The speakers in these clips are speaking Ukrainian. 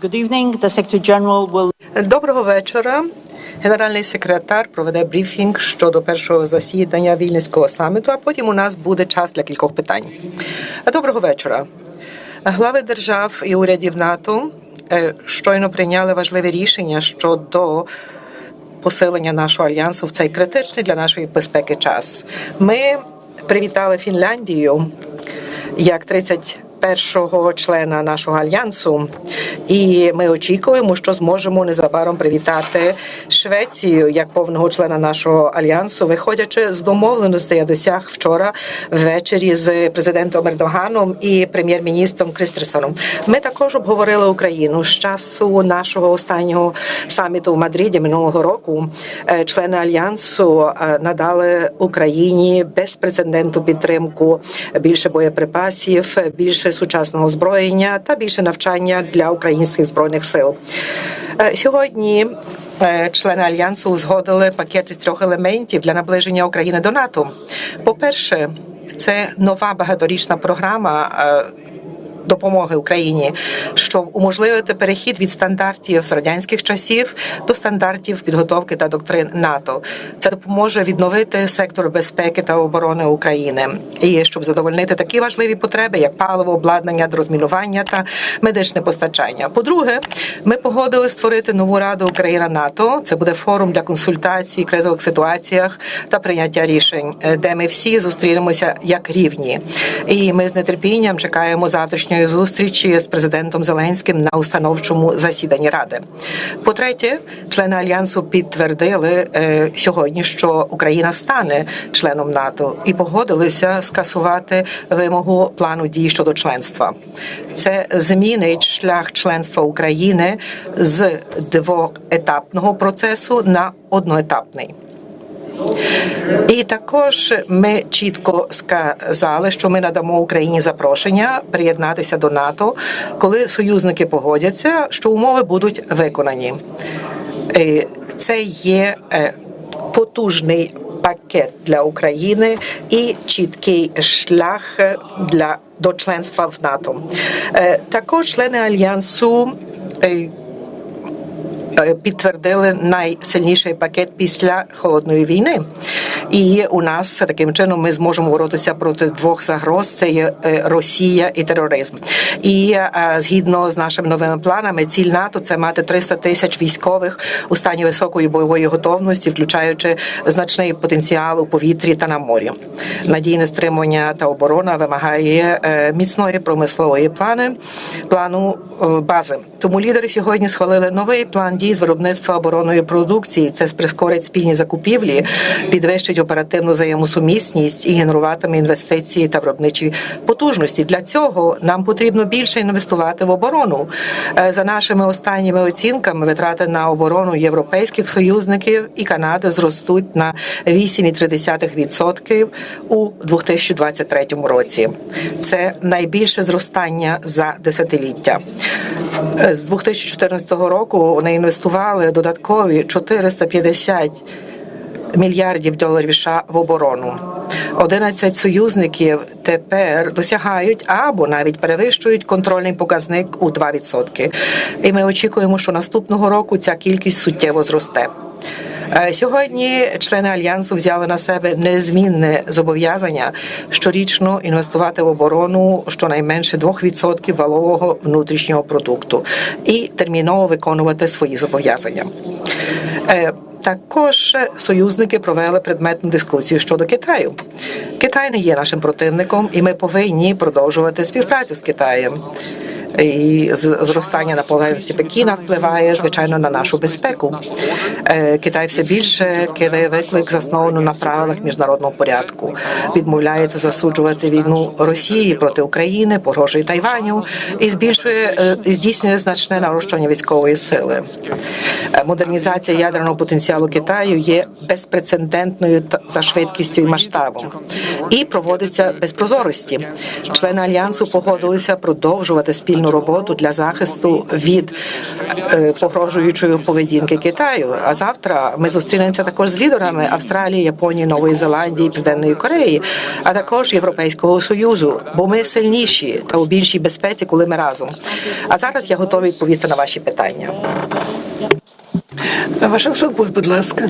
Good evening. The Secretary General will Доброго вечора. Генеральний секретар проведе брифінг щодо першого засідання вільнюського саміту. А потім у нас буде час для кількох питань. Доброго вечора. Глави держав і урядів НАТО е, щойно прийняли важливе рішення щодо посилення нашого альянсу в цей критичний для нашої безпеки час. Ми привітали Фінляндію як 31-го члена нашого альянсу, і ми очікуємо, що зможемо незабаром привітати Швецію як повного члена нашого альянсу, виходячи з домовленостей, я досяг вчора ввечері з президентом Ердоганом і прем'єр-міністром Кристерсоном. Ми також обговорили Україну з часу нашого останнього саміту в Мадриді минулого року. е, Члени альянсу е, надали Україні безпрецедентну підтримку, більше боєприпасів, більше сучасного озброєння та більше навчання для українських збройних сил. Е, Сьогодні е, члени альянсу узгодили пакет із трьох елементів для наближення України до НАТО. По-перше, це нова багаторічна програма. Допомоги Україні, щоб уможливити перехід від стандартів з радянських часів до стандартів підготовки та доктрин НАТО. Це допоможе відновити сектор безпеки та оборони України і щоб задовольнити такі важливі потреби, як паливо, обладнання, розмінування та медичне постачання. По-друге, ми погодили створити нову раду Україна НАТО. Це буде форум для консультацій, кризових ситуаціях та прийняття рішень, де ми всі зустрінемося як рівні. І ми з нетерпінням чекаємо завтрашньої зустрічі з президентом Зеленським на установчому засіданні ради. По-третє, члени альянсу підтвердили е, сьогодні, що Україна стане членом НАТО і погодилися скасувати вимогу плану дій щодо членства. Це змінить шлях членства України з двоетапного процесу на одноетапний. І також ми чітко сказали, що ми надамо Україні запрошення приєднатися до НАТО, коли союзники погодяться, що умови будуть виконані. Е, Це є е, потужний пакет для України і чіткий шлях для до членства в НАТО. Е, Також члени альянсу. Е, підтвердили найсильніший пакет після холодної війни. І у нас таким чином ми зможемо боротися проти двох загроз: це є е, Росія і тероризм. І е, згідно з нашими новими планами, ціль НАТО це мати 300 тисяч військових у стані високої бойової готовності, включаючи значний потенціал у повітрі та на морі. Надійне стримування та оборона вимагає міцної промислової плани плану бази. Тому лідери сьогодні схвалили новий план дій з виробництва оборонної продукції. Це прискорить спільні закупівлі, підвищить оперативну взаємосумісність і генеруватиме інвестиції та виробничі потужності. Для цього нам потрібно більше інвестувати в оборону. Е, За нашими останніми оцінками, витрати на оборону європейських союзників і Канади зростуть на 8,3% у 2023 році. Це найбільше зростання за десятиліття. Е, З 2014 року вони інвестували додаткові 450 мільярдів доларів США в оборону. 11 союзників тепер досягають або навіть перевищують контрольний показник у 2%. І ми очікуємо, що наступного року ця кількість суттєво зросте. Е, Сьогодні члени альянсу взяли на себе незмінне зобов'язання щорічно інвестувати в оборону щонайменше 2% валового внутрішнього продукту і терміново виконувати свої зобов'язання. Е, Також союзники провели предметну дискусію щодо Китаю. Китай не є нашим противником, і ми повинні продовжувати співпрацю з Китаєм. І зростання наполегливості Пекіна впливає звичайно на нашу безпеку. Е, Китай все більше кидає виклик, засновану на правилах міжнародного порядку. Відмовляється засуджувати війну Росії проти України, погрожує Тайваню і збільшує е, і здійснює значне нарощування військової сили. Е, Модернізація ядерного потенціалу Китаю є безпрецедентною за швидкістю і масштабом і проводиться без прозорості. Члени альянсу погодилися продовжувати спільну спільну роботу для захисту від е, погрожуючої поведінки Китаю. А завтра ми зустрінемося також з лідерами Австралії, Японії, Нової Зеландії, Південної Кореї, а також Європейського союзу. Бо ми сильніші та у більшій безпеці, коли ми разом. А зараз я готовий відповісти на ваші питання. Вашингтон Пост, будь ласка.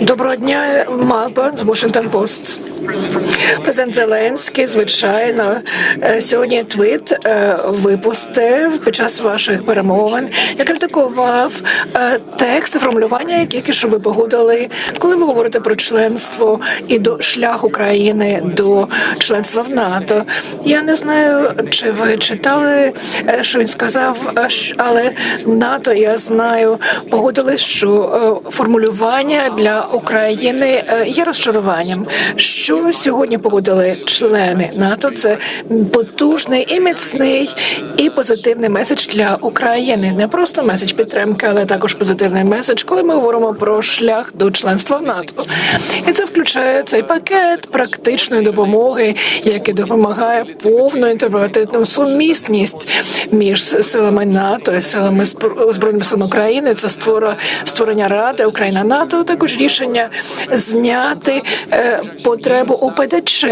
Доброго дня, Малбон з Washington Post. Президент Зеленський, звичайно, е, сьогодні твіт е, випустив під час ваших перемовин. Я критикував е, текст, формулювання, які що ви погодили, коли ви говорите про членство і до шлях України до членства в НАТО. Я не знаю, чи ви читали, що він сказав, але НАТО, я знаю, погодили, що формулювання для України є розчаруванням. Що сьогодні погодили члени НАТО? Це потужний і міцний і позитивний меседж для України. Не просто меседж підтримки, але також позитивний меседж, коли ми говоримо про шлях до членства в НАТО. І це включає цей пакет практичної допомоги, який допомагає повну інтерпретативну сумісність між силами НАТО і силами Збро- збройними силами України. Це створення ради Україна НАТО. Також рішення зняти е, потребу у ПДЧ.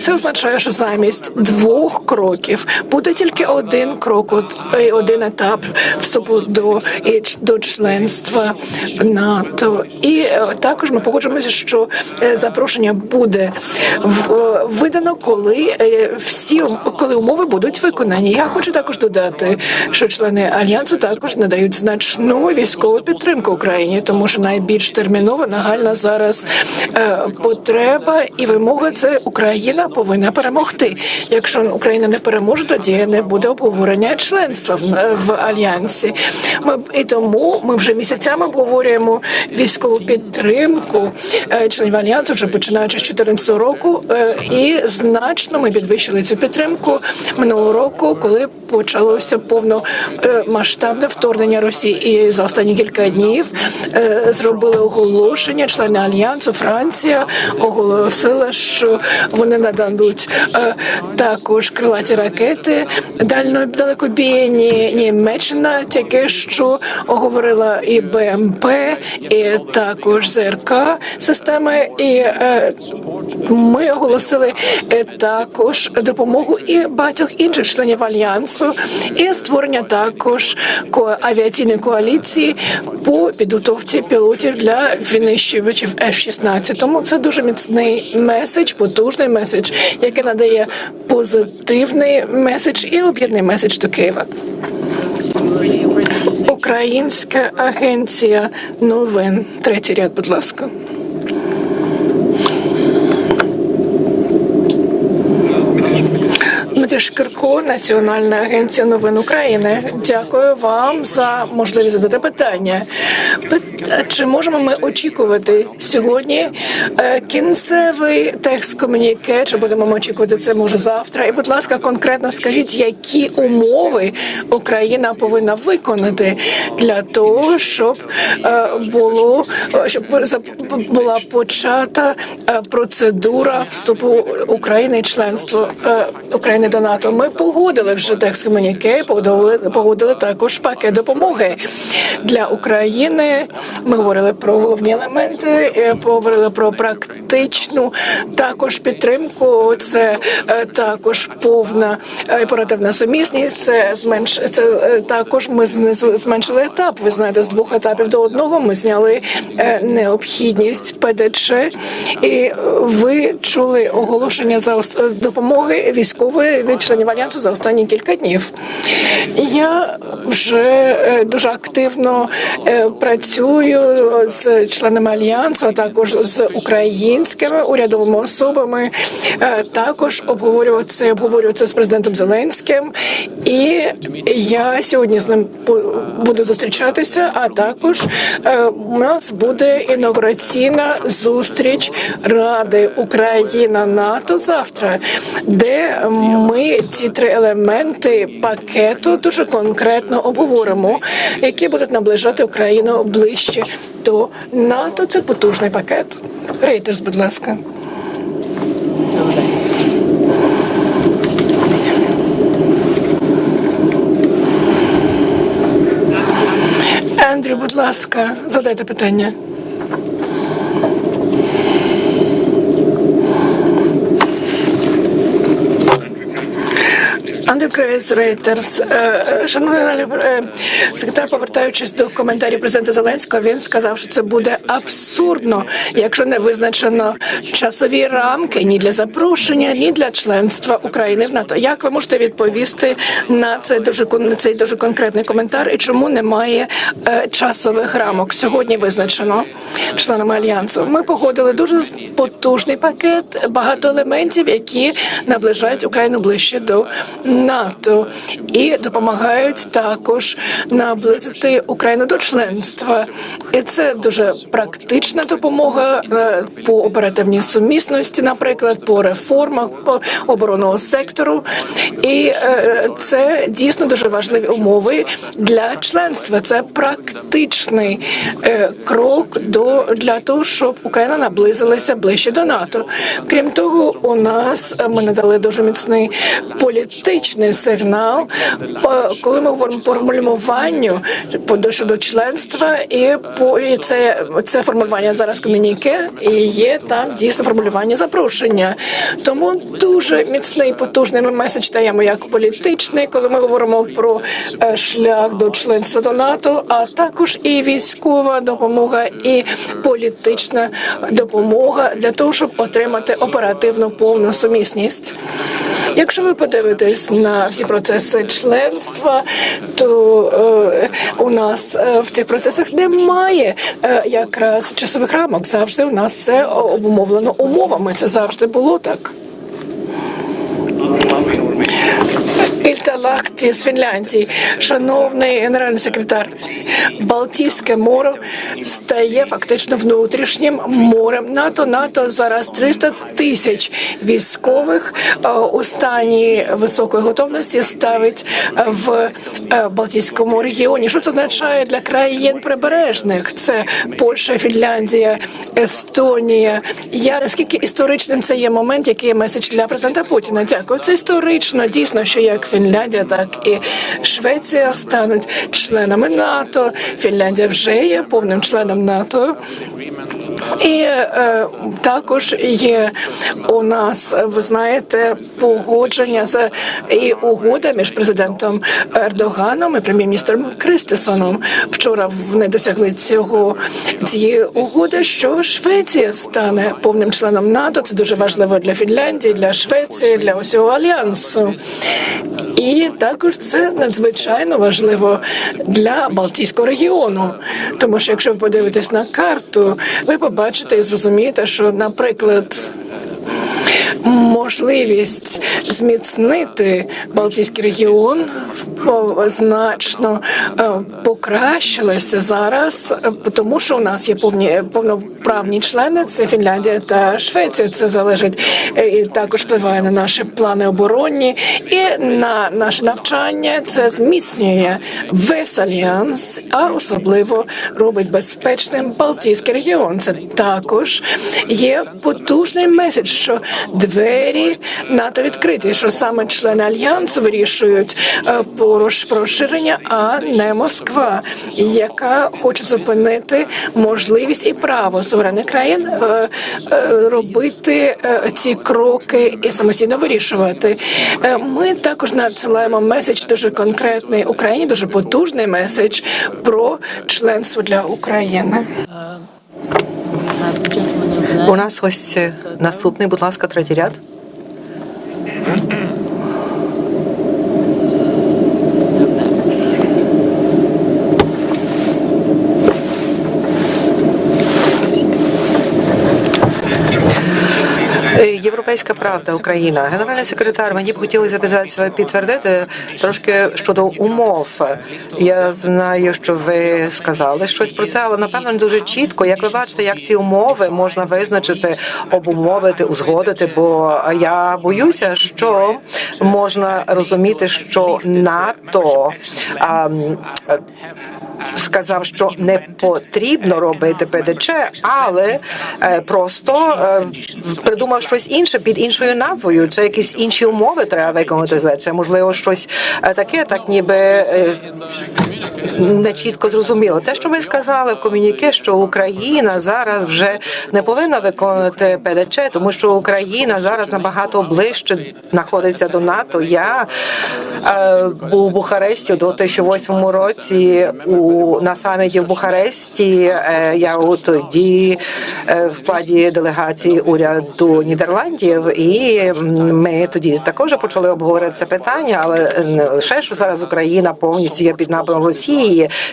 Це означає, що замість двох кроків буде тільки один крок, е, один етап вступу до до членства НАТО. І е, також ми погоджуємося, що е, запрошення буде видано, коли всі коли умови будуть виконані. Я хочу також додати, що члени альянсу також надають значну військову підтримку Україні, тому що найбільш термінова нагальна зараз потреба і вимога це Україна повинна перемогти. Якщо Україна не переможе, тоді не буде обговорення членства в, в альянсі. Ми і тому ми вже місяцями обговорюємо військову підтримку е, членів альянсу, вже починаючи з 2014 року, е, і значно ми підвищили цю підтримку минулого року, коли почалося повномасштабне вторгнення Росії. І за останні кілька днів е, зробили оголошення члени альянсу. Франція оголосила, що вони нададуть е, також крилаті ракети дально далекобійні. Німеччина тільки що оговорила і БМП, і також ЗРК системи. І е, ми оголосили е, також допомогу і багатьох інших членів альянсу, і створення також ко- авіаційної коаліції по підготовці пілотів для винищувачів F-16. Тому це дуже міцний меседж, потужний меседж, який надає позитивний меседж і об'єднаний меседж до Києва. Українська агенція новин. Третій ряд, будь ласка. Дмитрий Шкирко, Національна агенція новин України. Дякую вам за можливість задати питання. Пит- Чи можемо ми очікувати сьогодні е, кінцевий текст комуніке? Чи будемо ми очікувати це може завтра? І, будь ласка, конкретно скажіть, які умови Україна повинна виконати для того, щоб е, було е, щоб була почата процедура вступу України і членство е, України до НАТО. Ми погодили вже текст комуніке, погодили, погодили також пакет допомоги для України. Ми говорили про головні елементи, е, поговорили про практичну також підтримку. Це е, також повна е, оперативна сумісність. Це зменш це також. Ми зменшили етап. Ви знаєте, з двох етапів до одного ми зняли необхідність ПДЧ, і ви чули оголошення за допомоги військової від членів альянсу за останні кілька днів. Я вже е, дуже активно е, працюю з членами альянсу, а також з українськими урядовими особами. Е, Також обговорював це, обговорював це з президентом Зеленським, і я сьогодні з ним буду зустрічатися. А також у нас буде інаугураційна зустріч Ради Україна НАТО завтра, де ми ці три елементи пакету дуже конкретно обговоримо, які будуть наближати Україну ближче до НАТО. Це потужний пакет. Рейтерс, будь ласка. Андрю, будь ласка, задайте питання. Андрю Рейтерс, шановний е, секретар, повертаючись до коментарів президента Зеленського, він сказав, що це буде абсурдно, якщо не визначено часові рамки ні для запрошення, ні для членства України в НАТО. Як ви можете відповісти на цей дуже кон- цей дуже конкретний коментар? І чому немає е, часових рамок сьогодні визначено членами альянсу? Ми погодили дуже потужний пакет, багато елементів, які наближають Україну ближче до НАТО і допомагають також наблизити Україну до членства. І це дуже практична допомога е, по оперативній сумісності, наприклад, по реформах по оборонного сектору. І е, це дійсно дуже важливі умови для членства. Це практичний е, крок до для того, щоб Україна наблизилася ближче до НАТО. Крім того, у нас ми надали дуже міцний політичний сигнал, по- коли ми говоримо по формулюванню щодо членства, і по і це, це формулювання зараз комуніке, і є там дійсно формулювання запрошення. Тому дуже міцний потужний меседж даємо як політичний, коли ми говоримо про е, шлях до членства до НАТО, а також і військова допомога, і політична допомога для того, щоб отримати оперативну повну сумісність. Якщо ви подивитесь на всі процеси членства, то е, у нас е, в цих процесах немає е, якраз часових рамок. Завжди у нас це обумовлено умовами. Це завжди було так. Лахті з Фінляндії, шановний генеральний секретар, Балтійське море стає фактично внутрішнім морем НАТО. НАТО зараз 300 тисяч військових е, у стані високої готовності ставить е, в е, Балтійському регіоні. Що це означає для країн прибережних? Це Польща, Фінляндія, Естонія. Я наскільки історичним це є момент, який є меседж для президента Путіна. Дякую. Це історично. Дійсно, що як Фінляндія, так і Швеція стануть членами НАТО. Фінляндія вже є повним членом НАТО. І е, також є у нас, ви знаєте, погодження з і угода між президентом Ердоганом і прем'єр-міністром Кристисоном. Вчора вони досягли цього цієї угоди, що Швеція стане повним членом НАТО. Це дуже важливо для Фінляндії, для Швеції, для усього альянсу. Також це надзвичайно важливо для Балтійського регіону. Тому що якщо ви подивитесь на карту, ви побачите і зрозумієте, що, наприклад, можливість зміцнити Балтійський регіон значно е, покращилася зараз, е, тому що у нас є повні повноправні члени. Це Фінляндія та Швеція. Це залежить е, і також впливає на наші плани оборонні і на наше навчання. Це зміцнює весь альянс, а особливо робить безпечним Балтійський регіон. Це також є потужний меседж, що двері НАТО відкриті, що саме члени альянсу вирішують е, поруч про розширення, а не Москва, яка хоче зупинити можливість і право суверенних країн е, е, робити ці кроки і самостійно вирішувати. Ми також надсилаємо меседж дуже конкретний Україні, дуже потужний меседж про членство для України. У нас ось наступний, будь ласка, третій ряд. Е, Європейська правда, Україна. Генеральний секретар, мені б хотілося запитати, підтвердити трошки щодо умов. Я знаю, що ви сказали щось про це, але напевно дуже чітко. Як ви бачите, як ці умови можна визначити, обумовити, узгодити? Бо я боюся, що можна розуміти, що НАТО. А, сказав, що не потрібно робити ПДЧ, але е, просто е, придумав щось інше під іншою назвою. Чи якісь інші умови треба виконати за це? Можливо, щось е, таке, так ніби. Е, не чітко зрозуміло. Те, що ми сказали в комюніке, що Україна зараз вже не повинна виконувати ПДЧ, тому що Україна зараз набагато ближче знаходиться до НАТО. Я е, був у Бухаресті у 2008 році у на саміті в Бухаресті. Е, я у тоді е, в складі делегації уряду Нідерландів, і ми тоді також почали обговорити це питання, але не лише що зараз Україна повністю є під нападом Росії.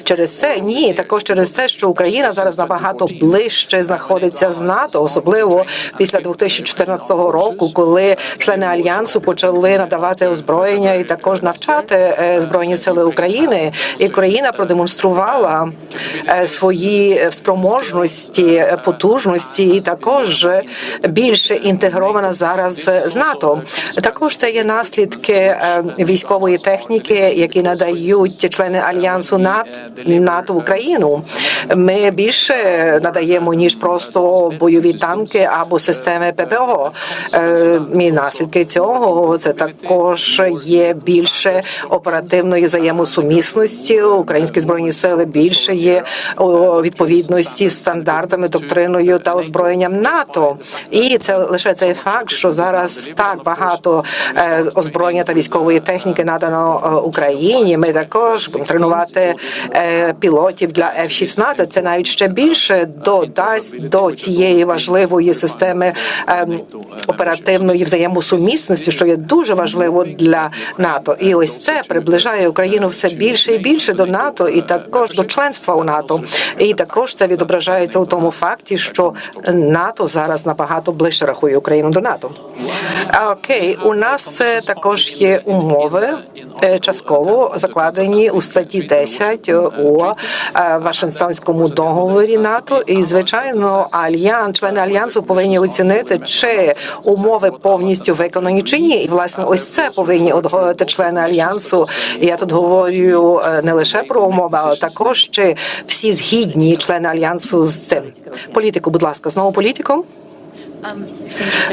Через це ні, також через те, що Україна зараз набагато ближче знаходиться з НАТО, особливо після 2014 року, коли члени альянсу почали надавати озброєння і також навчати е, збройні сили України. І Україна продемонструвала е, свої спроможності, е, потужності, і також більше інтегрована зараз з НАТО. Також це є наслідки військової техніки, які надають члени альянсу НАТО НАТО в Україну. Ми більше надаємо ніж просто бойові танки або системи ППО. Е, І наслідки цього це також є більше оперативної взаємосумісності. Українські збройні сили більше є відповідності стандартами, доктриною та озброєнням НАТО. І це лише цей факт, що зараз так багато е, озброєння та військової техніки надано е, Україні. Ми також будемо тренувати пілотів для F-16. Це навіть ще більше додасть до цієї важливої системи е, оперативної взаємосумісності, що є дуже важливо для НАТО. І ось це приближає Україну все більше і більше до НАТО, і також до членства у НАТО. І також це відображається у тому факті, що НАТО зараз набагато ближче рахує Україну до НАТО. Окей, у нас е, також є умови е, частково закладені у статті 10 у е, Вашингтонському договорі НАТО. І звичайно, альянс, члени альянсу повинні оцінити, чи умови повністю виконані чи ні. І власне, ось це повинні узгодити члени альянсу. Я тут говорю е, не лише про умови, але також чи всі згідні члени альянсу з цим. Політику, будь ласка, знову політику.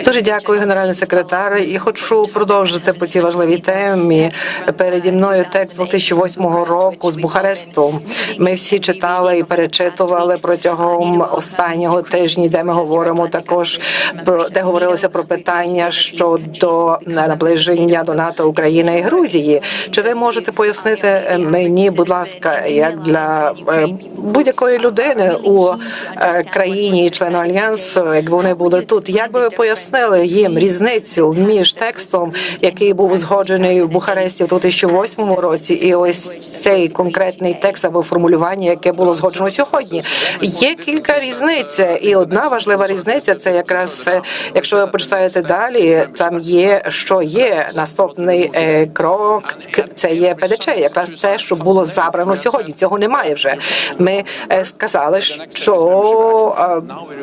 Дуже дякую, генеральний секретар. І хочу продовжити по цій важливій темі. Переді мною текст 2008 року з Бухаресту. Ми всі читали і перечитували протягом останнього тижня, де ми говоримо також про де говорилося про питання щодо наближення до НАТО України і Грузії. Чи ви можете пояснити мені, будь ласка, як для е, будь-якої людини у е, країні члена альянсу, якби вони були тут, як би ви пояснили їм різницю між текстом, який був узгоджений в Бухаресті в 2008 році, і ось цей конкретний текст або формулювання, яке було згоджено сьогодні? Є кілька різниць, і одна важлива різниця це якраз е, якщо ви почитаєте далі, там є що є наступний е, крок. Це є ПДЧ. Якраз це, що було забрано сьогодні. Цього немає вже. Ми е, сказали, що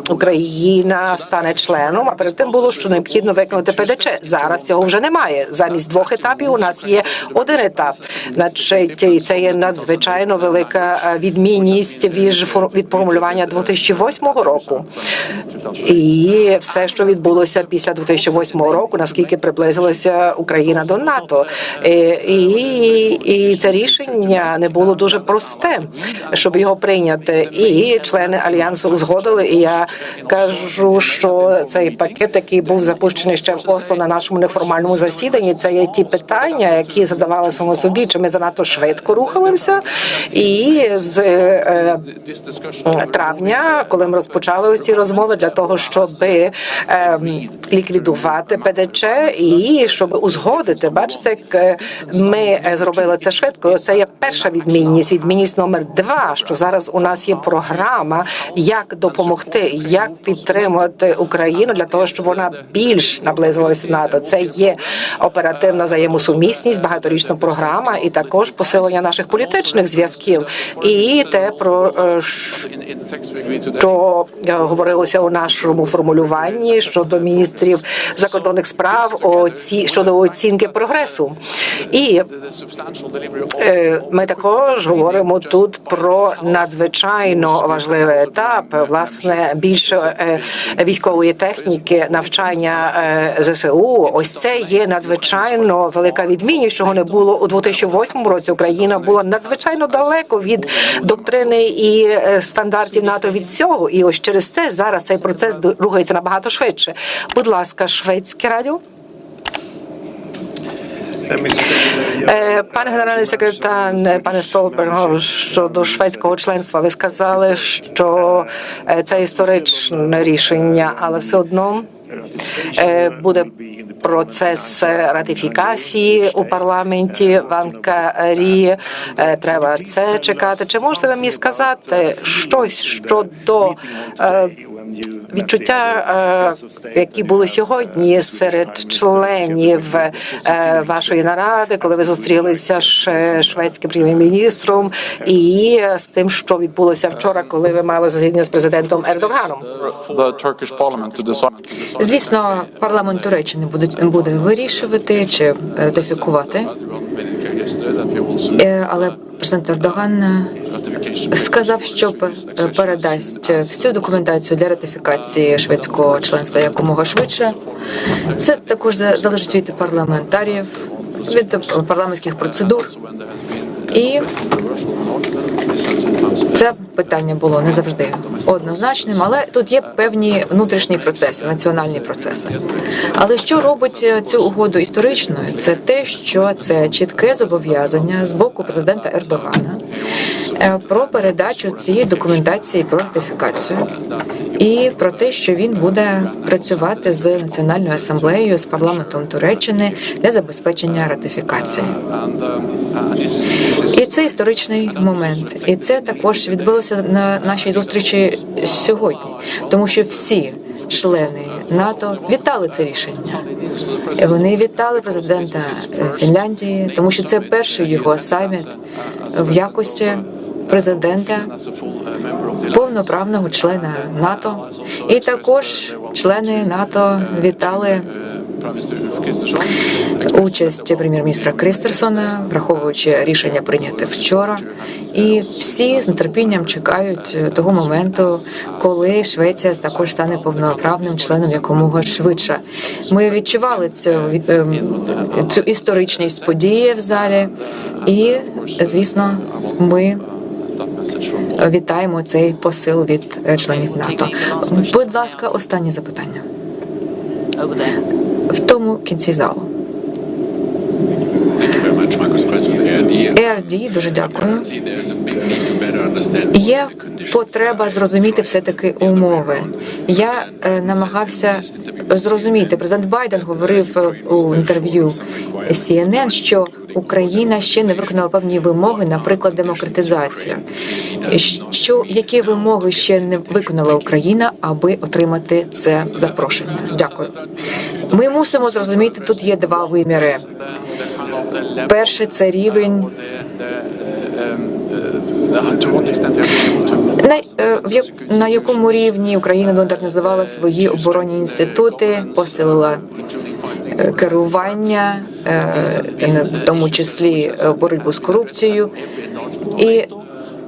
Україна стане членом. А перед тим було що необхідно виконати ПДЧ. Зараз цього вже немає. Замість двох етапів у нас є один етап. Значить, і це є надзвичайно велика е, відмінність від фор- від формулювання 2008 року. І все, що відбулося після 2008 року, наскільки приблизилася Україна до НАТО, Е, і, і це рішення не було дуже просте, щоб його прийняти. І члени альянсу узгодили. І я кажу, що цей пакет, який був запущений ще в Осло на нашому неформальному засіданні, це є ті питання, які задавали само собі, чи ми занадто швидко рухалися, і з е, травня, коли ми розпочали ось ці розмови для того, щоб ем, ліквідувати ПДЧ і щоб узгодити, бачите, як ми е, зробили це швидко. Це є перша відмінність. Відмінність номер два, що зараз у нас є програма, як допомогти, як підтримати Україну для того, щоб вона більш наблизилася НАТО. Це є оперативна взаємосумісність, багаторічна програма, і також посилення наших політичних зв'язків. І те про е, що говорилося у нашому формулюванні щодо міністрів закордонних справ оці щодо оцінки прогресу. І Е, Ми також говоримо тут про надзвичайно важливий етап, власне, більше е, військової техніки, навчання е, ЗСУ. Ось це є надзвичайно велика відмінність, чого не було у 2008 році. Україна була надзвичайно далеко від доктрини і е, стандартів НАТО від цього. І ось через це зараз цей процес рухається набагато швидше. Будь ласка, шведське радіо. Е, Пане генеральний секретар, е, пане Столберг, щодо шведського членства, ви сказали, що е, це історичне рішення, але все одно буде процес ратифікації у парламенті в Анкарі. Треба це чекати. Чи можете ви мені сказати щось щодо відчуття, е, які були сьогодні серед членів е, вашої наради, коли ви зустрілися з шведським прем'єр-міністром, і з тим, що відбулося вчора, коли ви мали засідання з президентом Ердоганом. Звісно, парламент Туреччини буде, буде вирішувати чи ратифікувати, Е, але президент Ердоган сказав, що передасть всю документацію для ратифікації шведського членства якомога швидше. Це також за- залежить від парламентарів, від парламентських процедур. І це питання було не завжди однозначним, але тут є певні внутрішні процеси, національні процеси. Але що робить е, цю угоду історичною? Це те, що це чітке зобов'язання з боку президента Ердогана е, про передачу цієї документації про ратифікацію і про те, що він буде працювати з національною асамблеєю з парламентом Туреччини для забезпечення ратифікації. І це історичний момент, і це також відбулося на нашій зустрічі сьогодні, тому що всі члени НАТО вітали це рішення. Вони вітали президента Фінляндії, тому що це перший його саміт в якості президента повноправного члена НАТО, і також члени НАТО вітали участь прем'єр-міністра Кристерсона, враховуючи рішення прийняте вчора, і всі з нетерпінням чекають того моменту, коли Швеція також стане повноправним членом якомога швидше. Ми відчували цю ем, цю історичність події в залі, і звісно, ми вітаємо цей посил від е, членів НАТО. Будь ласка, останнє запитання в тому кінці залу. ERD, дуже дякую. Є потреба зрозуміти все таки умови. Я е, намагався зрозуміти. Президент Байден говорив е, у інтерв'ю CNN, що Україна ще не виконала певні вимоги, наприклад, демократизація. Що які вимоги ще не виконала Україна, аби отримати це запрошення? Дякую. Ми мусимо зрозуміти, тут є два виміри. Перше це рівень е, на якому рівні Україна модернізувала свої оборонні інститути, посилила е, керування, е, в тому числі боротьбу з корупцією. І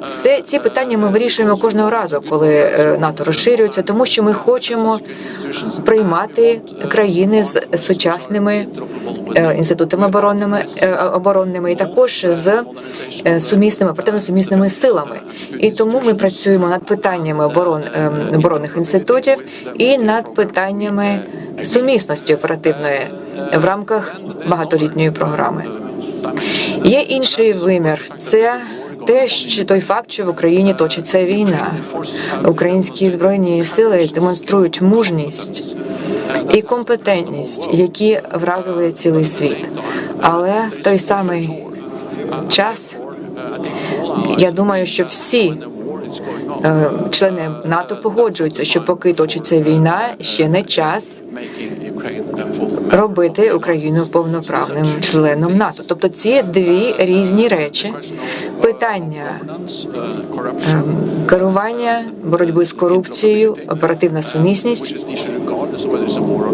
це ці питання ми вирішуємо кожного разу, коли е, НАТО розширюється, тому що ми хочемо приймати країни з сучасними е, інститутами оборонними е, оборонними і також з сумісними оперативно сумісними силами. І тому ми працюємо над питаннями оборон оборонних інститутів і над питаннями сумісності оперативної в рамках багатолітньої програми. Є інший вимір це те, що той факт, що в Україні точиться війна, українські збройні сили демонструють мужність і компетентність, які вразили цілий світ. Але в той самий час я думаю, що всі е, члени НАТО погоджуються, що поки точиться війна, ще не час робити Україну повноправним членом НАТО. Тобто ці дві різні речі: питання ем, керування, боротьби з корупцією, оперативна сумісність.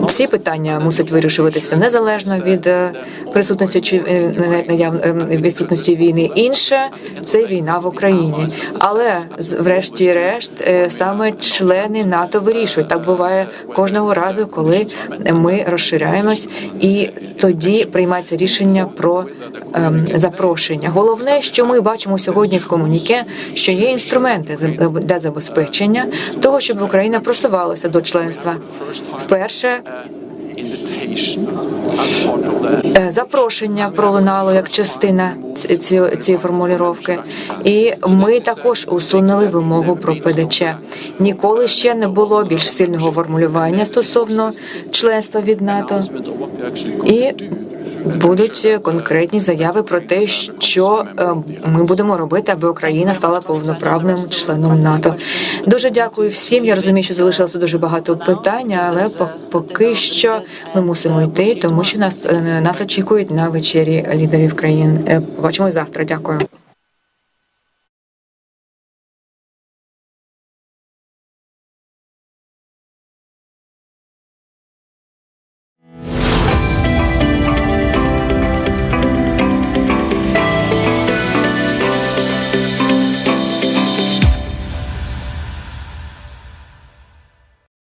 Ці питання мусять вирішуватися незалежно від е, присутності чи е, наяв- е, відсутності війни. Інше це війна в Україні. Але врешті-решт е, саме члени НАТО вирішують. Так буває кожного разу, коли ми розширяємось, і тоді приймається рішення про ем, запрошення. Головне, що ми бачимо сьогодні в комуніке, що є інструменти для забезпечення того, щоб Україна просувалася до членства. Вперше запрошення пролунало як частина ці- ці- цієї формулювання. І ми також усунули вимогу про ПДЧ. Ніколи ще не було більш сильного формулювання стосовно членства від НАТО. І будуть конкретні заяви про те, що е, ми будемо робити, аби Україна стала повноправним членом НАТО. Дуже дякую всім. Я розумію, що залишилося дуже багато питань, але по- поки що ми мусимо йти, тому що нас е, нас очікують на вечері лідерів країн. Бачимо завтра. Дякую.